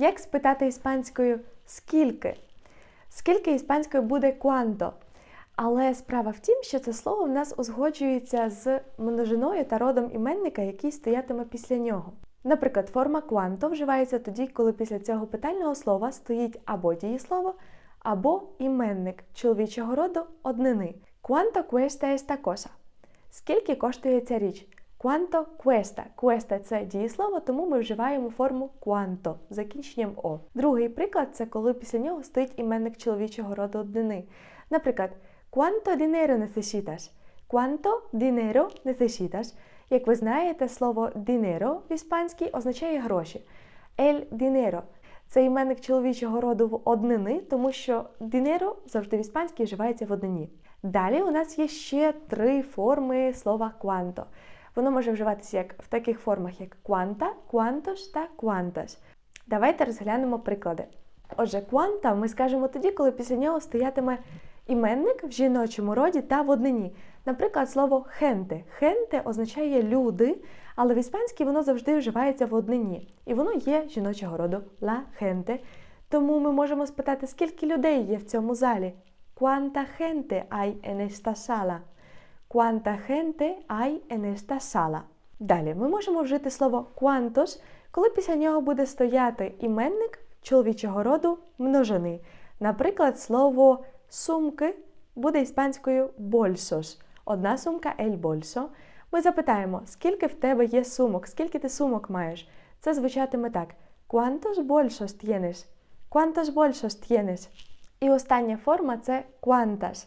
Як спитати іспанською скільки? Скільки іспанською буде quanto? Але справа в тім, що це слово в нас узгоджується з множиною та родом іменника, який стоятиме після нього. Наприклад, форма quanto вживається тоді, коли після цього питального слова стоїть або дієслово, або іменник чоловічого роду однини. Quanto cuesta esta cosa? Скільки коштує ця річ? Quanto cuesta? Cuesta – це дієслово, тому ми вживаємо форму quanto з закінченням о. Другий приклад це коли після нього стоїть іменник чоловічого роду однини. Наприклад, Quanto dinero necesitas? Quanto dinero necesitas? Як ви знаєте, слово dinero в іспанській означає гроші. El dinero – це іменник чоловічого роду в однини, тому що dinero завжди в іспанській вживається в однині. Далі у нас є ще три форми слова quanto. Воно може вживатися як в таких формах, як quanta, quantos та quantas. Давайте розглянемо приклади. Отже, quanta ми скажемо тоді, коли після нього стоятиме іменник в жіночому роді та в однині. Наприклад, слово gente. Gente означає люди, але в іспанській воно завжди вживається в однині. І воно є жіночого роду la gente. Тому ми можемо спитати, скільки людей є в цьому залі. Quanta gente hay en esta sala? Quanta gente hay en esta sala? Далі ми можемо вжити слово quantos, коли після нього буде стояти іменник чоловічого роду множини. Наприклад, слово сумки буде іспанською bolsos. Одна сумка el bolso. Ми запитаємо, скільки в тебе є сумок, скільки ти сумок маєш. Це звучатиме так: ¿Cuántos bolsos tienes? ¿Cuántos bolsos tienes? І остання форма це quantas.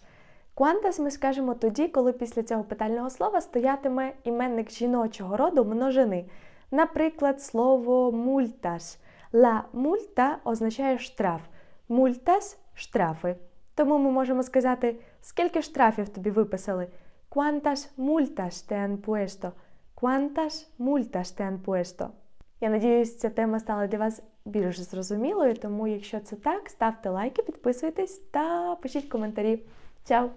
Quantas ми скажемо тоді, коли після цього питального слова стоятиме іменник жіночого роду множини. Наприклад, слово multas. La multa означає штраф. Multas – штрафи. Тому ми можемо сказати, скільки штрафів тобі виписали. ¿Cuántas multas te han puesto? ¿Cuántas multas te han puesto? Я надіюсь, ця тема стала для вас більш зрозумілою, тому якщо це так, ставте лайки, підписуйтесь та пишіть коментарі. Tchau!